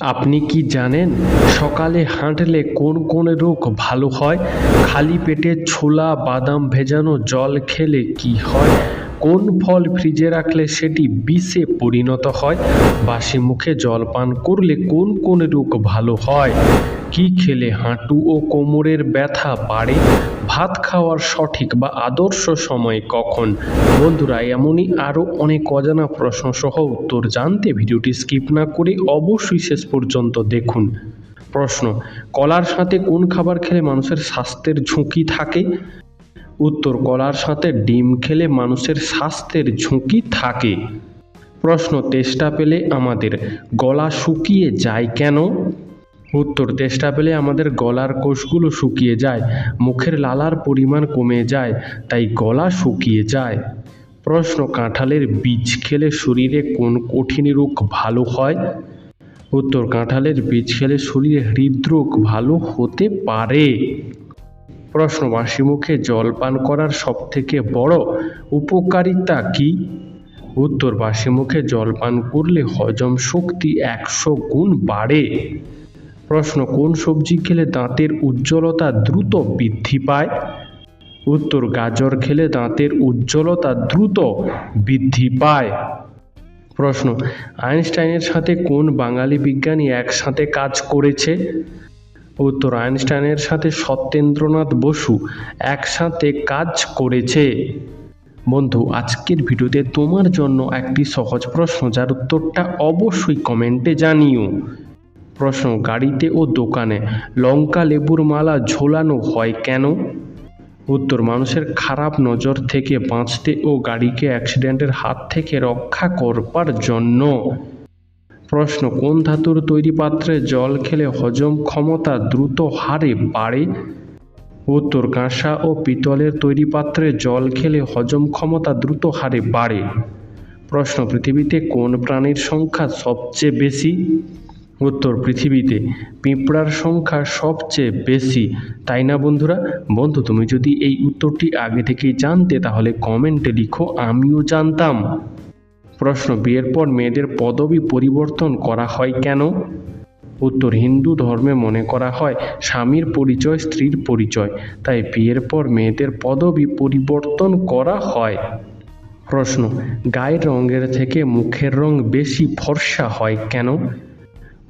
আপনি কি জানেন সকালে হাঁটলে কোন কোন রোগ ভালো হয়? খালি পেটে ছোলা, বাদাম ভেজানো জল খেলে কি হয়? কোন ফল ফ্রিজে রাখলে সেটি বিষে পরিণত হয়? বাসি মুখে জল পান করলে কোন কোন রোগ ভালো হয়? কি খেলে হাঁটু ও কোমরের ব্যথা বাড়ে? ভাত খাওয়ার সঠিক বা আদর্শ সময় কখন? বন্ধুরা, এমনই আরও অনেক অজানা প্রশ্ন সহ উত্তর জানতে ভিডিওটি স্কিপ না করে অবশ্যই শেষ পর্যন্ত দেখুন। প্রশ্ন, কলার সাথে কোন খাবার খেলে মানুষের স্বাস্থ্যের ঝুঁকি থাকে? উত্তর, কলার সাথে ডিম খেলে মানুষের স্বাস্থ্যের ঝুঁকি থাকে। প্রশ্ন, তেষ্টা পেলে আমাদের গলা শুকিয়ে যায় কেন? উত্তর তেষ্টা পেলে আমাদের গলার কোষগুলো শুকিয়ে যায়, মুখের লালার পরিমাণ কমে যায়, তাই গলা শুকিয়ে যায়। প্রশ্ন, কাঁঠালের বীজ খেলে শরীরে কোন কঠিন রোগ ভালো হয়? উত্তর, কাঁঠালের বীজ খেলে শরীরে হৃদরোগ ভালো হতে পারে। প্রশ্ন বাসি মুখে জল পান করার সবথেকে বড় উপকারিতা কি? উত্তর বাসি মুখে জল পান করলে হজম শক্তি একশো গুণ বাড়ে। প্রশ্ন, কোন সবজি খেলে দাঁতের উজ্জ্বলতা দ্রুত বৃদ্ধি পায়? উত্তর, গাজর খেলে দাঁতের উজ্জ্বলতা দ্রুত বৃদ্ধি পায়। প্রশ্ন, আইনস্টাইনের সাথে কোন বাঙালি বিজ্ঞানী একসাথে কাজ করেছে? উত্তর, আইনস্টাইনের সাথে সত্যেন্দ্রনাথ বসু একসাথে কাজ করেছে। বন্ধু, আজকের ভিডিওতে তোমার জন্য একটি সহজ প্রশ্ন, যার উত্তরটা অবশ্যই কমেন্টে জানিও। প্রশ্ন, গাড়িতে ও দোকানে লঙ্কা লেবুর মালা ঝোলানো হয় কেন? উত্তর, মানুষের খারাপ নজর থেকে বাঁচতে ও গাড়িকে অ্যাক্সিডেন্টের হাত থেকে রক্ষা করবার জন্য। প্রশ্ন, কোন ধাতুর তৈরি পাত্রে জল খেলে হজম ক্ষমতা দ্রুত হারে বাড়ে? উত্তর, কাঁসা ও পিতলের তৈরি পাত্রে জল খেলে হজম ক্ষমতা দ্রুত হারে বাড়ে। প্রশ্ন, পৃথিবীতে কোন প্রাণীর সংখ্যা সবচেয়ে বেশি? উত্তর পৃথিবীতে পিঁপড়ার সংখ্যা সবচেয়ে বেশি, তাই না বন্ধুরা? বন্ধু, তুমি যদি এই উত্তরটি আগে থেকেই জানতে, তাহলে কমেন্টে লিখো, আমিও জানতাম। প্রশ্ন, বিয়ের পর মেয়েদের পদবি পরিবর্তন করা হয় কেন? উত্তর, হিন্দু ধর্মে মনে করা হয় স্বামীর পরিচয়, স্ত্রীর পরিচয়, তাই বিয়ের পর মেয়েদের পদবি পরিবর্তন করা হয়। প্রশ্ন, গায়ের রঙের থেকে মুখের রং বেশি ফর্সা হয় কেন?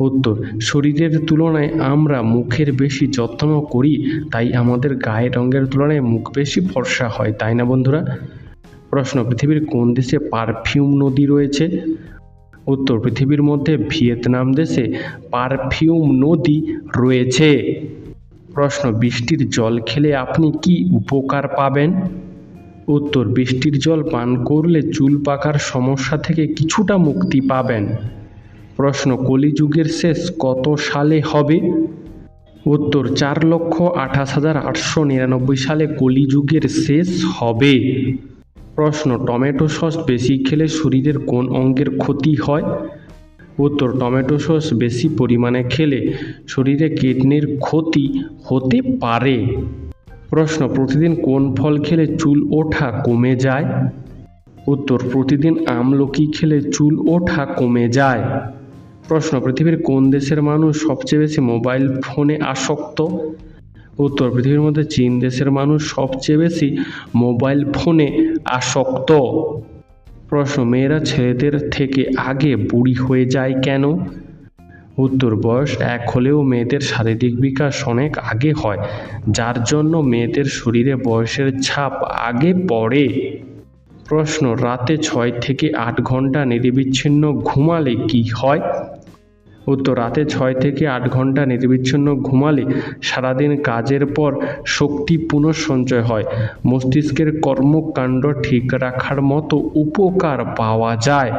উত্তর, শরীরের তুলনায় আমরা মুখের বেশি যত্ন করি, তাই আমাদের গায়ের রঙের তুলনায় মুখ বেশি ফর্সা হয়, তাই না বন্ধুরা? প্রশ্ন, পৃথিবীর কোন দেশে পারফিউম নদী রয়েছে? উত্তর, পৃথিবীর মধ্যে ভিয়েতনাম দেশে পারফিউম নদী রয়েছে। প্রশ্ন, বৃষ্টির জল খেলে আপনি কি উপকার পাবেন? উত্তর, বৃষ্টির জল পান করলে চুল পাকার সমস্যা থেকে কিছুটা মুক্তি পাবেন। প্রশ্ন, কলিযুগের শেষ কত সালে হবে? উত্তর, চার লক্ষ আঠাশ হাজার আটশো নিরানব্বই সালে কলিযুগের শেষ হবে। প্রশ্ন, টমেটো সস বেশি খেলে শরীরের কোন অঙ্গের ক্ষতি হয়? উত্তর, টমেটো সস বেশি পরিমাণে খেলে শরীরে কিডনির ক্ষতি হতে পারে। প্রশ্ন, প্রতিদিন কোন ফল খেলে চুল ওঠা কমে যায়? উত্তর, প্রতিদিন আমলকি খেলে চুল ওঠা কমে যায়। প্রশ্ন, পৃথিবীর কোন দেশের মানুষ সবচেয়ে বেশি মোবাইল ফোনে আসক্ত? উত্তর, পৃথিবীর মধ্যে চীন দেশের মানুষ সবচেয়ে বেশি মোবাইল ফোনে আসক্ত। প্রশ্ন, মেয়েরা ছেলেদের থেকে আগে বুড়ি হয়ে যায় কেন? উত্তর, বয়স এক হলেও মেয়েদের শারীরিক বিকাশ অনেক আগে হয়, যার জন্য মেয়েদের শরীরে বয়সের ছাপ আগে পড়ে। প্রশ্ন, রাতে ছয় থেকে আট ঘণ্টা নিরবিচ্ছিন্ন ঘুমালে কি হয়? উত্তর রাতে ছয় থেকে আট ঘণ্টা নির্বিচ্ছিন্ন ঘুমালে সারাদিন কাজের পর শক্তি পুনঃসঞ্চয় হয়। মস্তিষ্কের কর্মকাণ্ড ঠিক রাখার মতো উপকার পাওয়া যায়।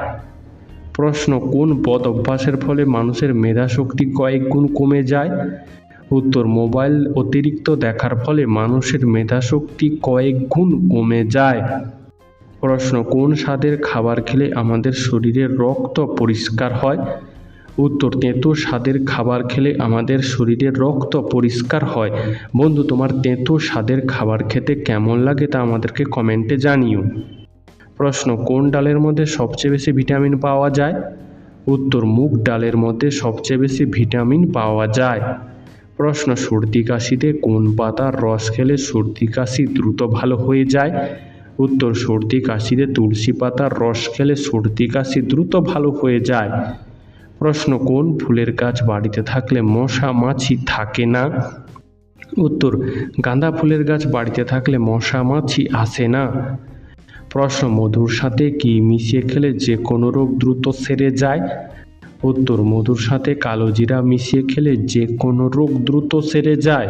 প্রশ্ন, কোন বদ অভ্যাসের ফলে মানুষের মেধাশক্তি কয়েক গুণ কমে যায়? উত্তর, মোবাইল অতিরিক্ত দেখার ফলে মানুষের মেধাশক্তি কয়েক গুণ কমে যায়। প্রশ্ন, কোন স্বাদের খাবার খেলে আমাদের শরীরের রক্ত পরিষ্কার হয়? উত্তর তেঁতো স্বাদের খাবার খেলে আমাদের শরীরের রক্ত পরিষ্কার হয়। বন্ধু, তোমার তেঁতো স্বাদের খাবার খেতে কেমন লাগে তা আমাদেরকে কমেন্টে জানিও। প্রশ্ন, কোন ডালের মধ্যে সবচেয়ে বেশি ভিটামিন পাওয়া যায়? উত্তর, মুগ ডালের মধ্যে সবচেয়ে বেশি ভিটামিন পাওয়া যায়। প্রশ্ন, সর্দি কাশিতে কোন পাতার রস খেলে সর্দি কাশি দ্রুত ভালো হয়ে যায়? উত্তর, সর্দি কাশিতে তুলসী পাতার রস খেলে সর্দি কাশি দ্রুত ভালো হয়ে যায়। প্রশ্ন, কোন ফুলের গাছ বাড়িতে থাকলে মশা মাছি থাকে না? উত্তর, গাঁদা ফুলের গাছ বাড়িতে থাকলে মশা মাছি আসে না। প্রশ্ন, মধুর সাথে কি মিশিয়ে খেলে যে কোনো রোগ দ্রুত সেরে যায়? উত্তর, মধুর সাথে কালো জিরা মিশিয়ে খেলে যে কোনো রোগ দ্রুত সেরে যায়।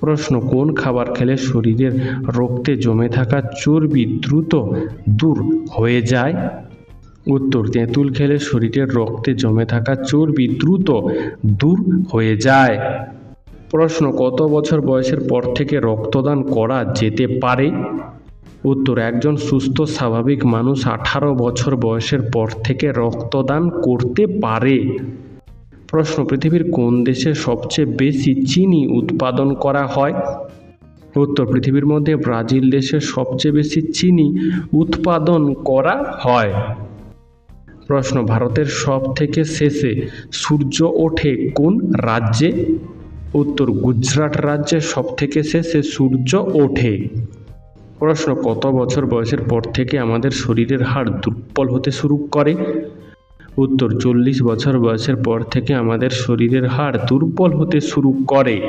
প্রশ্ন, কোন খাবার খেলে শরীরের রক্তে জমে থাকা চর্বি দ্রুত দূর হয়ে যায়? উত্তর, তেঁতুল খেলে শরীরের রক্তে জমে থাকা চর্বি দ্রুত দূর হয়ে যায়। প্রশ্ন, কত বছর বয়সের পর থেকে রক্তদান করা যেতে পারে? উত্তর, একজন সুস্থ, স্বাভাবিক মানুষ আঠারো বছর বয়সের পর থেকে রক্তদান করতে পারে। প্রশ্ন, পৃথিবীর কোন দেশে সবচেয়ে বেশি চিনি উৎপাদন করা হয়? উত্তর, পৃথিবীর মধ্যে ব্রাজিল দেশে সবচেয়ে বেশি চিনি উৎপাদন করা হয়। প্রশ্ন, ভারতের সব থেকে শেষে সূর্য ওঠে কোন রাজ্যে? উত্তর, গুজরাট রাজ্যে সব থেকে শেষে সূর্য ওঠে। প্রশ্ন, কত বছর বয়সের পর থেকে আমাদের শরীরের হাড় দুর্বল হতে শুরু করে? উত্তর, চল্লিশ বছর বয়সের পর থেকে আমাদের শরীরের হাড় দুর্বল হতে শুরু করে।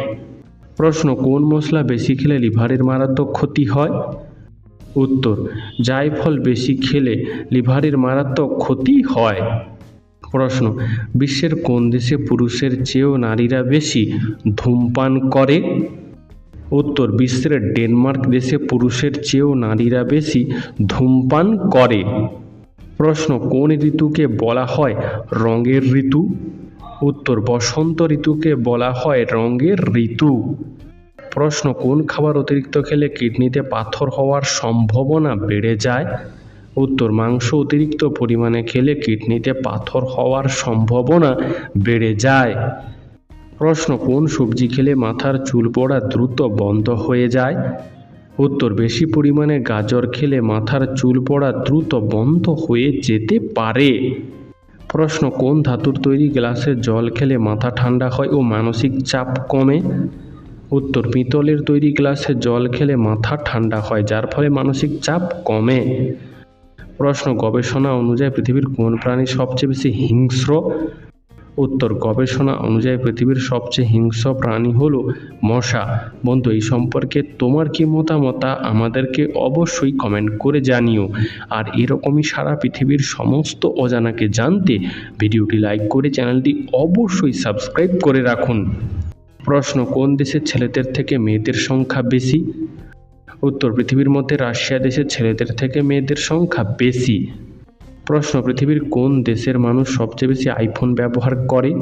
প্রশ্ন, কোন মশলা বেশি খেলে লিভারের মারাত্মক ক্ষতি হয়? উত্তর জায়ফল বেশি খেলে লিভারের মারাত্মক ক্ষতি হয়। প্রশ্ন, বিশ্বের কোন দেশে পুরুষের চেয়েও নারীরা বেশি ধূমপান করে? উত্তর, বিশ্বের ডেনমার্ক দেশে পুরুষের চেয়েও নারীরা বেশি ধূমপান করে। প্রশ্ন, কোন ঋতুকে বলা হয় রঙের ঋতু? উত্তর, বসন্ত ঋতুকে বলা হয় রঙের ঋতু। প্রশ্ন, কোন খাবার অতিরিক্ত খেলে কিডনিতে পাথর হওয়ার সম্ভাবনা বেড়ে যায়? উত্তর, মাংস অতিরিক্ত পরিমাণে খেলে কিডনিতে পাথর হওয়ার সম্ভাবনা বেড়ে যায়। প্রশ্ন, কোন সবজি খেলে মাথার চুল পড়া দ্রুত বন্ধ হয়ে যায়? উত্তর, বেশি পরিমাণে গাজর খেলে মাথার চুল পড়া দ্রুত বন্ধ হয়ে যেতে পারে। প্রশ্ন, কোন ধাতুর তৈরি গ্লাসে জল খেলে মাথা ঠান্ডা হয় ও মানসিক চাপ কমে? উত্তর, পিতলের তৈরি গ্লাসে জল খেলে মাথা ঠান্ডা হয়, যার ফলে মানসিক চাপ কমে। প্রশ্ন, গবেষণা অনুযায়ী পৃথিবীর কোন প্রাণী সবচেয়ে বেশি হিংস্র? উত্তর, গবেষণা অনুযায়ী পৃথিবীর সবচেয়ে হিংস্র প্রাণী হলো মশা। বন্ধু, এই সম্পর্কে তোমার কি মতামত আমাদেরকে অবশ্যই কমেন্ট করে জানিও। আর এরকমই সারা পৃথিবীর সমস্ত অজানাকে জানতে ভিডিওটি লাইক করে চ্যানেলটি অবশ্যই সাবস্ক্রাইব করে রাখুন। প্রশ্ন, কোন দেশের ছেলেদের থেকে মেয়েদের সংখ্যা বেশি? উত্তর, পৃথিবীর মধ্যে রাশিয়া দেশের ছেলেদের থেকে মেয়েদের সংখ্যা বেশি। প্রশ্ন, পৃথিবীর কোন দেশের মানুষ সবচেয়ে বেশি আইফোন ব্যবহার করে?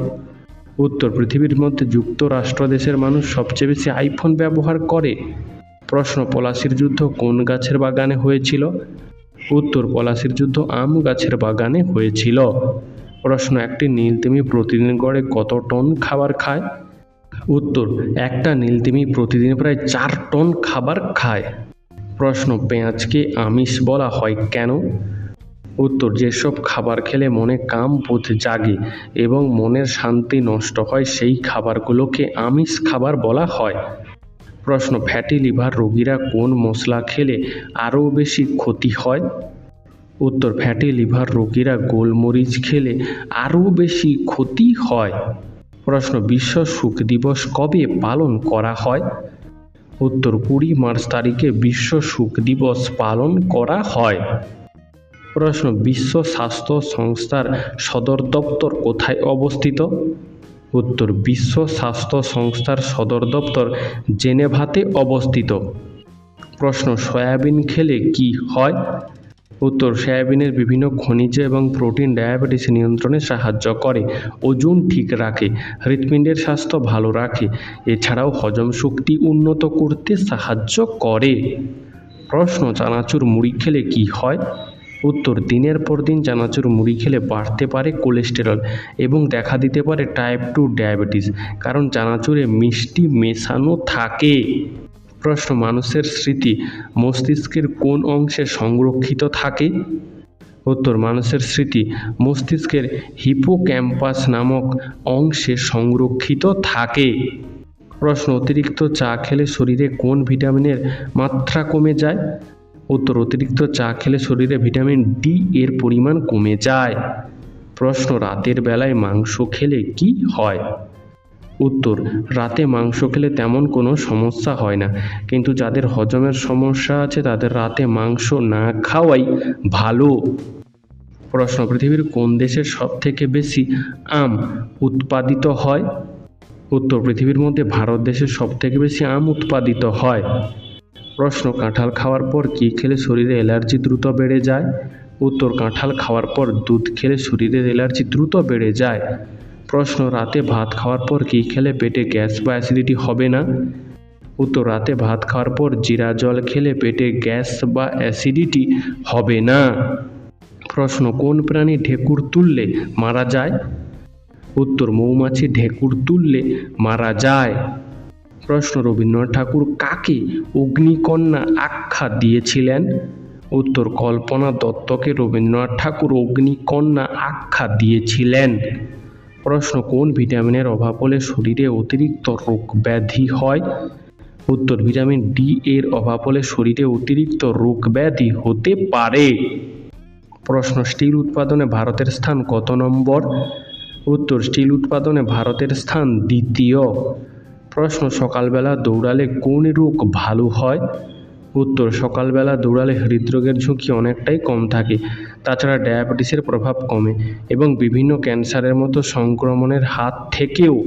উত্তর, পৃথিবীর মধ্যে যুক্তরাষ্ট্র দেশের মানুষ সবচেয়ে বেশি আইফোন ব্যবহার করে। প্রশ্ন, পলাশির যুদ্ধ কোন গাছের বাগানে হয়েছিল? উত্তর, পলাশির যুদ্ধ আম গাছের বাগানে হয়েছিল। প্রশ্ন, একটি নীল নীলতিমি প্রতিদিন গড়ে কত টন খাবার খায়? উত্তর, একটা নীলতিমি প্রতিদিন প্রায় চার টন খাবার খায়। প্রশ্ন, পেঁয়াজকে আমিষ বলা হয় কেন? উত্তর, যেসব খাবার খেলে মনে কাম বোধ জাগে এবং মনের শান্তি নষ্ট হয়, সেই খাবারগুলোকে আমিষ খাবার বলা হয়। প্রশ্ন, ফ্যাটি লিভার রোগীরা কোন মশলা খেলে আরও বেশি ক্ষতি হয়? উত্তর, ফ্যাটি লিভার রোগীরা গোলমরিচ খেলে আরও বেশি ক্ষতি হয়। প্রশ্ন, বিশ্ব সুখ দিবস কবে পালন করা হয়? উত্তর, কুড়ি মার্চ তারিখে বিশ্ব সুখ দিবস পালন করা হয়। প্রশ্ন, বিশ্ব স্বাস্থ্য সংস্থার সদর দপ্তর কোথায় অবস্থিত? উত্তর, বিশ্ব স্বাস্থ্য সংস্থার সদর দপ্তর জেনেভাতে অবস্থিত। প্রশ্ন, সয়াবিন খেলে কি হয়? উত্তর, সয়াবিনের বিভিন্ন খনিজ এবং প্রোটিন ডায়াবেটিস নিয়ন্ত্রণে সাহায্য করে। ওজন ঠিক রাখে, হৃৎপিণ্ডের স্বাস্থ্য ভালো রাখে, এছাড়াও হজম শক্তি উন্নত করতে সাহায্য করে। প্রশ্ন, চানাচুর মুড়ি খেলে কি হয়? উত্তর, দিনের পর দিন চানাচুর মুড়ি খেলে বাড়তে পারে কোলেস্টেরল এবং দেখা দিতে পারে টাইপ টু ডায়াবেটিস কারণ চানাচুরে মিষ্টি মেশানো থাকে। প্রশ্ন, মানুষের স্মৃতি মস্তিষ্কের কোন অংশে সংরক্ষিত থাকে? উত্তর, মানুষের স্মৃতি মস্তিষ্কের হিপোক্যাম্পাস নামক অংশে সংরক্ষিত থাকে। প্রশ্ন, অতিরিক্ত চা খেলে শরীরে কোন ভিটামিনের মাত্রা কমে যায়? উত্তর, অতিরিক্ত চা খেলে শরীরে ভিটামিন ডি এর পরিমাণ কমে যায়। প্রশ্ন, রাতের বেলায় মাংস খেলে কি হয়? উত্তর, রাতে মাংস খেলে তেমন কোনো সমস্যা হয় না, কিন্তু যাদের হজমের সমস্যা আছে তাদের রাতে মাংস না খাওয়াই ভালো। প্রশ্ন, পৃথিবীর কোন দেশের সব থেকে বেশি আম উৎপাদিত হয়? উত্তর, পৃথিবীর মধ্যে ভারত দেশের সব থেকে বেশি আম উৎপাদিত হয়। প্রশ্ন, কাঁঠাল খাওয়ার পর কী খেলে শরীরে অ্যালার্জি দ্রুত বেড়ে যায়? উত্তর, কাঁঠাল খাওয়ার পর দুধ খেলে শরীরের অ্যালার্জি দ্রুত বেড়ে যায়। প্রশ্ন, রাতে ভাত খাওয়ার পর কী খেলে পেটে গ্যাস বা অ্যাসিডিটি হবে না? উত্তর, রাতে ভাত খাওয়ার পর জিরা জল খেলে পেটে গ্যাস বা অ্যাসিডিটি হবে না। প্রশ্ন, কোন প্রাণী ঢেকুর তুললে মারা যায়? উত্তর, মৌমাছি ঢেকুর তুললে মারা যায়। প্রশ্ন, রবীন্দ্রনাথ ঠাকুর কাকে অগ্নিকন্যা আখ্যা দিয়েছিলেন? উত্তর, কল্পনা দত্তকে রবীন্দ্রনাথ ঠাকুর অগ্নিকন্যা আখ্যা দিয়েছিলেন। প্রশ্ন, কোন ভিটামিনের অভাব হলে শরীরে অতিরিক্ত রোগ ব্যাধি হয়? উত্তর, ভিটামিন ডি এর অভাব হলে শরীরে অতিরিক্ত রোগ ব্যাধি হতে পারে। প্রশ্ন, স্টিল উৎপাদনে ভারতের স্থান কত নম্বর? উত্তর, স্টিল উৎপাদনে ভারতের স্থান দ্বিতীয়। প্রশ্ন, সকালবেলা দৌড়ালে কোন রোগ ভালো হয়? উত্তর, সকালবেলা দৌড়ালে হৃদরোগের ঝুঁকি অনেকটাই কম থাকে, তাছাড়া ডায়াবেটিসের প্রভাব কমে এবং বিভিন্ন ক্যান্সারের মতো সংক্রমণের হাত থেকেও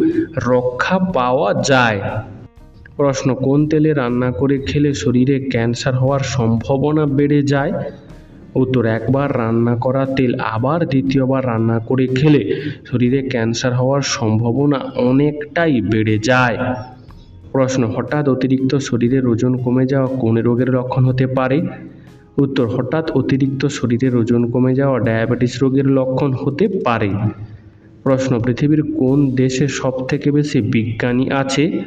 রক্ষা পাওয়া যায়। প্রশ্ন, কোন তেলে রান্না করে খেলে শরীরে ক্যান্সার হওয়ার সম্ভাবনা বেড়ে যায়? উত্তর, একবার রান্না করা তেল, আবার দ্বিতীয়বার রান্না করে খেলে শরীরে ক্যান্সার হওয়ার সম্ভাবনা অনেকটাই বেড়ে যায়। প্রশ্ন, হঠাৎ অতিরিক্ত শরীরের ওজন কমে যাওয়া কোন রোগের লক্ষণ হতে পারে? উত্তর, হঠাৎ অতিরিক্ত শরীরের ওজন কমে যাওয়া ডায়াবেটিস রোগের লক্ষণ হতে পারে। প্রশ্ন, পৃথিবীর কোন দেশে সব থেকে বেশি বিজ্ঞানী আছে?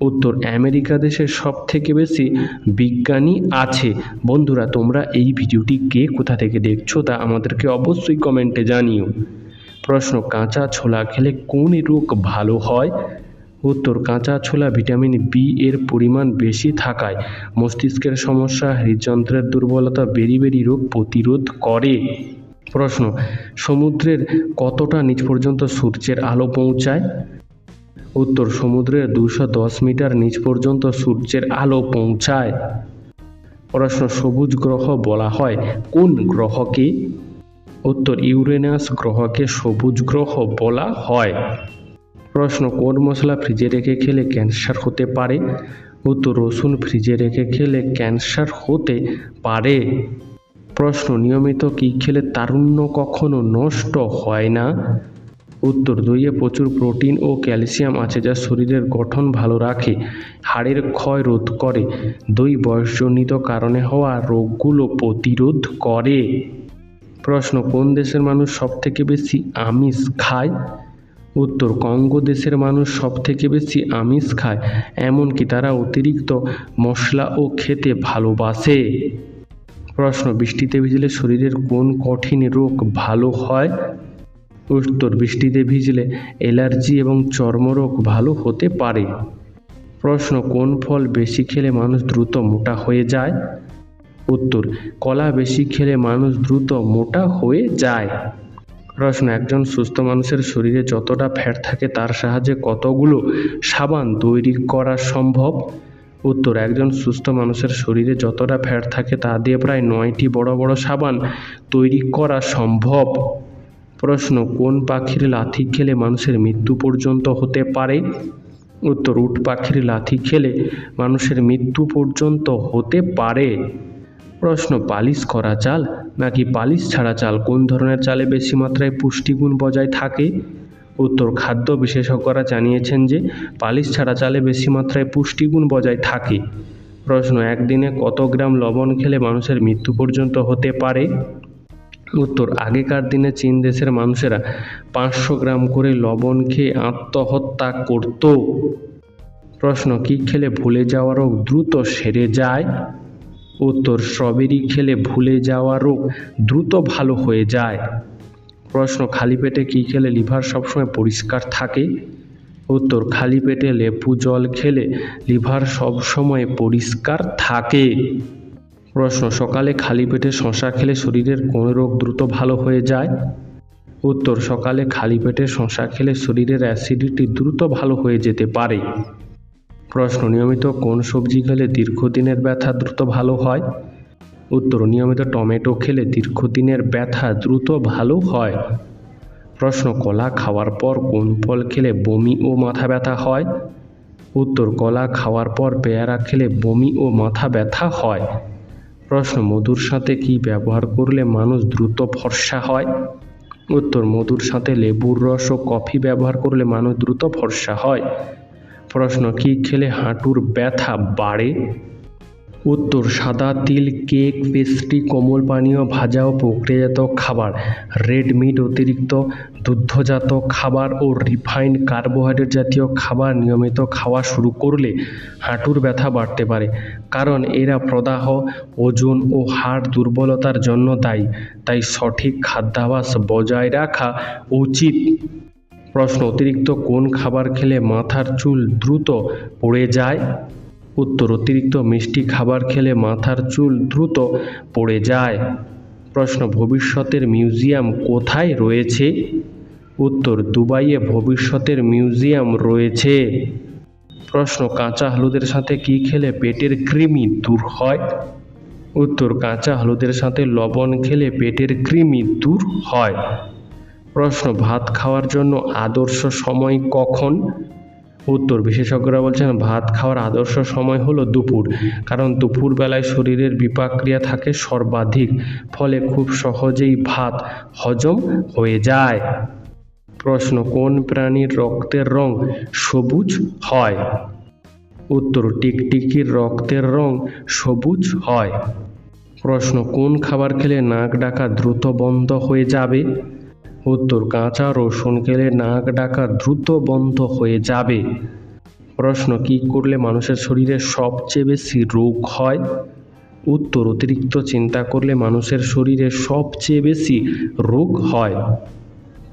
উত্তর, আমেরিকা দেশের সব থেকে বেশি বিজ্ঞানী আছে। বন্ধুরা, তোমরা এই ভিডিওটি কে কোথা থেকে দেখছ তা আমাদেরকে অবশ্যই কমেন্টে জানিও। প্রশ্ন, কাঁচা ছোলা খেলে কোন রোগ ভালো হয়? উত্তর, কাঁচা ছোলা ভিটামিন বি এর পরিমাণ বেশি থাকায় মস্তিষ্কের সমস্যা, হৃদযন্ত্রের দুর্বলতা, বেরি বেরি রোগ প্রতিরোধ করে। প্রশ্ন, সমুদ্রের কতটা নিচ পর্যন্ত সূর্যের আলো পৌঁছায়? উত্তর, সমুদ্রের দুশো দশ মিটার নিচ পর্যন্ত সূর্যের আলো পৌঁছায়। প্রশ্ন, সবুজ গ্রহ বলা হয়, কোন গ্রহকে? উত্তর, ইউরেনাস গ্রহকে সবুজ গ্রহ বলা হয়। প্রশ্ন, কোন মশলা ফ্রিজে রেখে খেলে ক্যান্সার হতে পারে? উত্তর, রসুন ফ্রিজে রেখে খেলে ক্যান্সার হতে পারে। প্রশ্ন, নিয়মিত কী খেলে তারুণ্য কখনো নষ্ট হয় না? উত্তর, দইয়ে প্রচুর প্রোটিন ও ক্যালসিয়াম আছে যা শরীরের গঠন ভালো রাখে, হাড়ের ক্ষয় রোধ করে, দই বয়সজনিত কারণে হওয়া রোগগুলো প্রতিরোধ করে। প্রশ্ন, কোন দেশের মানুষ সবথেকে বেশি আমিষ খায়? উত্তর কঙ্গো দেশের মানুষ সবথেকে বেশি আমিষ খায়, এমনকি তারা অতিরিক্ত মশলা ও খেতে ভালোবাসে। প্রশ্ন, বৃষ্টিতে ভিজলে শরীরের কোন কঠিন রোগ ভালো হয়? উত্তর, বৃষ্টিতে ভিজলে অ্যালার্জি এবং চর্মরোগ ভালো হতে পারে। প্রশ্ন, কোন ফল বেশি খেলে মানুষ দ্রুত মোটা হয়ে যায়? উত্তর, কলা বেশি খেলে মানুষ দ্রুত মোটা হয়ে যায়। প্রশ্ন, একজন সুস্থ মানুষের শরীরে যতটা ফ্যাট থাকে তার সাহায্যে কতগুলো সাবান তৈরি করা সম্ভব? উত্তর, একজন সুস্থ মানুষের শরীরে যতটা ফ্যাট থাকে তা দিয়ে প্রায় নয়টি বড় বড় সাবান তৈরি করা সম্ভব? প্রশ্ন, কোন পাখির লাথি খেলে মানুষের মৃত্যু পর্যন্ত হতে পারে? উত্তর, উট পাখির লাথি খেলে মানুষের মৃত্যু পর্যন্ত হতে পারে। প্রশ্ন, পালিশ করা চাল? নাকি পালিশ ছাড়া চাল কোন ধরনের চালে বেশি মাত্রায় পুষ্টিগুণ বজায় থাকে? উত্তর, খাদ্য বিশেষজ্ঞরা জানিয়েছেন যে পালিশ ছাড়া চালে বেশি মাত্রায় পুষ্টিগুণ বজায় থাকে। প্রশ্ন, একদিনে কত গ্রাম লবণ খেলে মানুষের মৃত্যু পর্যন্ত হতে পারে? উত্তর, আগেকার দিনে চীন দেশের মানুষেরা পাঁচশো গ্রাম করে লবণ খেয়ে আত্মহত্যা করত। প্রশ্ন, কী খেলে ভুলে যাওয়া রোগ দ্রুত সেরে যায়? উত্তর স্ট্রবেরি খেলে ভুলে যাওয়া রোগ দ্রুত ভালো হয়ে যায়। প্রশ্ন, খালি পেটে কী খেলে লিভার সবসময় পরিষ্কার থাকে? উত্তর, খালি পেটে লেবু জল খেলে লিভার সবসময় পরিষ্কার থাকে। প্রশ্ন, সকালে খালি পেটে শশা খেলে শরীরের কোন রোগ দ্রুত ভালো হয়ে যায়? উত্তর, সকালে খালি পেটে শশা খেলে শরীরের অ্যাসিডিটি দ্রুত ভালো হয়ে যেতে পারে। প্রশ্ন, নিয়মিত কোন সবজি খেলে দীর্ঘদিনের ব্যথা দ্রুত ভালো হয়? উত্তর, নিয়মিত টমেটো খেলে দীর্ঘদিনের ব্যথা দ্রুত ভালো হয়। প্রশ্ন, কলা খাওয়ার পর কোন ফল খেলে বমি ও মাথা ব্যথা হয়? উত্তর, কলা খাওয়ার পর পেয়ারা খেলে বমি ও মাথা ব্যথা হয়। প্রশ্ন, মধুর সাথে কি ব্যবহার করলে মানুষ দ্রুত ফর্সা হয়? উত্তর, মধুর সাথে লেবুর রস ও কফি ব্যবহার করলে মানুষ দ্রুত ফর্সা হয়। প্রশ্ন, কি খেলে হাঁটুর ব্যথা বাড়ে? উত্তর, সাদা তিল, কেক, পেস্ট্রি, কোমল পানীয়, ভাজা ও প্রক্রিয়াজাত খাবার, রেড মিট অতিরিক্ত, দুগ্ধজাত খাবার ও রিফাইন্ড কার্বোহাইড্রেট জাতীয় খাবার নিয়মিত খাওয়া শুরু করলে হাঁটুর ব্যথা বাড়তে পারে। কারণ এরা প্রদাহ, ওজন ও হাড় দুর্বলতার জন্য দায়ী। তাই সঠিক খাদ্যাভ্যাস বজায় রাখা উচিত। প্রশ্ন, অতিরিক্ত কোন খাবার খেলে মাথার চুল দ্রুত পড়ে যায়? উত্তর, অতিরিক্ত মিষ্টি খাবার খেলে মাথার চুল দ্রুত পড়ে যায়। প্রশ্ন, ভবিষ্যতের মিউজিয়াম কোথায় রয়েছে? উত্তর, দুবাইয়ে ভবিষ্যতের মিউজিয়াম রয়েছে। প্রশ্ন, কাঁচা হলুদের সাথে কি খেলে পেটের কৃমি দূর হয়? উত্তর, কাঁচা হলুদের সাথে লবণ খেলে পেটের কৃমি দূর হয়। প্রশ্ন, ভাত খাওয়ার জন্য আদর্শ সময় কখন? উত্তর, বিশেষজ্ঞরা বলছেন ভাত খাওয়ার আদর্শ সময় হলো দুপুর, কারণ দুপুর বেলায় শরীরের বিপাক্রিয়া থাকে সর্বাধিক, ফলে খুব সহজেই ভাত হজম হয়ে যায়। প্রশ্ন, কোন প্রাণীর রক্তের রং সবুজ হয়? উত্তর, টিকটিকির রক্তের রং সবুজ হয়। প্রশ্ন, কোন খাবার খেলে নাক ডাকা দ্রুত বন্ধ হয়ে যাবে? উত্তর, কাঁচা রসুন খেলে নাক ডাকা দ্রুত বন্ধ হয়ে যাবে। প্রশ্ন, কি করলে মানুষের শরীরে সবচেয়ে বেশি রোগ হয়? উত্তর, অতিরিক্ত চিন্তা করলে মানুষের শরীরে সবচেয়ে বেশি রোগ হয়।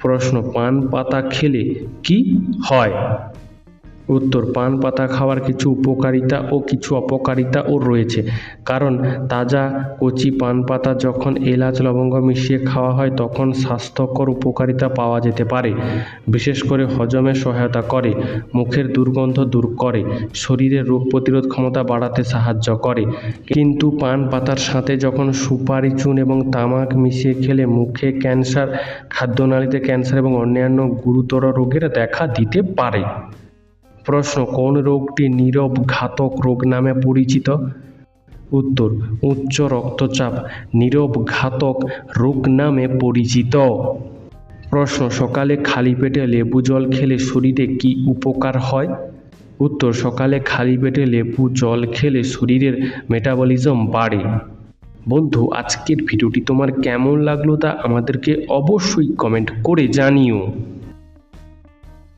প্রশ্ন, পান পাতা খেলে কি হয়? উত্তর, পান, পাতা খাওয়ার কিছু উপকারিতা ও কিছু অপকারিতাও রয়েছে। কারণ তাজা কচি পান, পাতা যখন এলাচ, লবঙ্গ মিশিয়ে খাওয়া হয়, তখন স্বাস্থ্যকর উপকারিতা পাওয়া যেতে পারে। বিশেষ করে হজমে সহায়তা করে, মুখের দুর্গন্ধ দূর করে শরীরের রোগ প্রতিরোধ ক্ষমতা বাড়াতে সাহায্য করে। কিন্তু পান, পাতার সাথে যখন সুপারি, চুন এবং তামাক মিশিয়ে খেলে মুখে ক্যান্সার, খাদ্যনালীতে ক্যান্সার এবং অন্যান্য গুরুতর রোগের দেখা দিতে পারে। প্রশ্ন কোন রোগটি নীরব ঘাতক রোগ নামে পরিচিত। উত্তর, উচ্চ রক্তচাপ নীরব ঘাতক রোগ নামে পরিচিত। প্রশ্ন, সকালে খালি পেটে লেবু জল খেলে শরীরে কি উপকার হয়? উত্তর, সকালে খালি পেটে লেবু জল খেলে শরীরের মেটাবলিজম বাড়ে। বন্ধু, আজকের ভিডিওটি তোমার কেমন লাগল তা আমাদেরকে অবশ্যই কমেন্ট করে জানিও।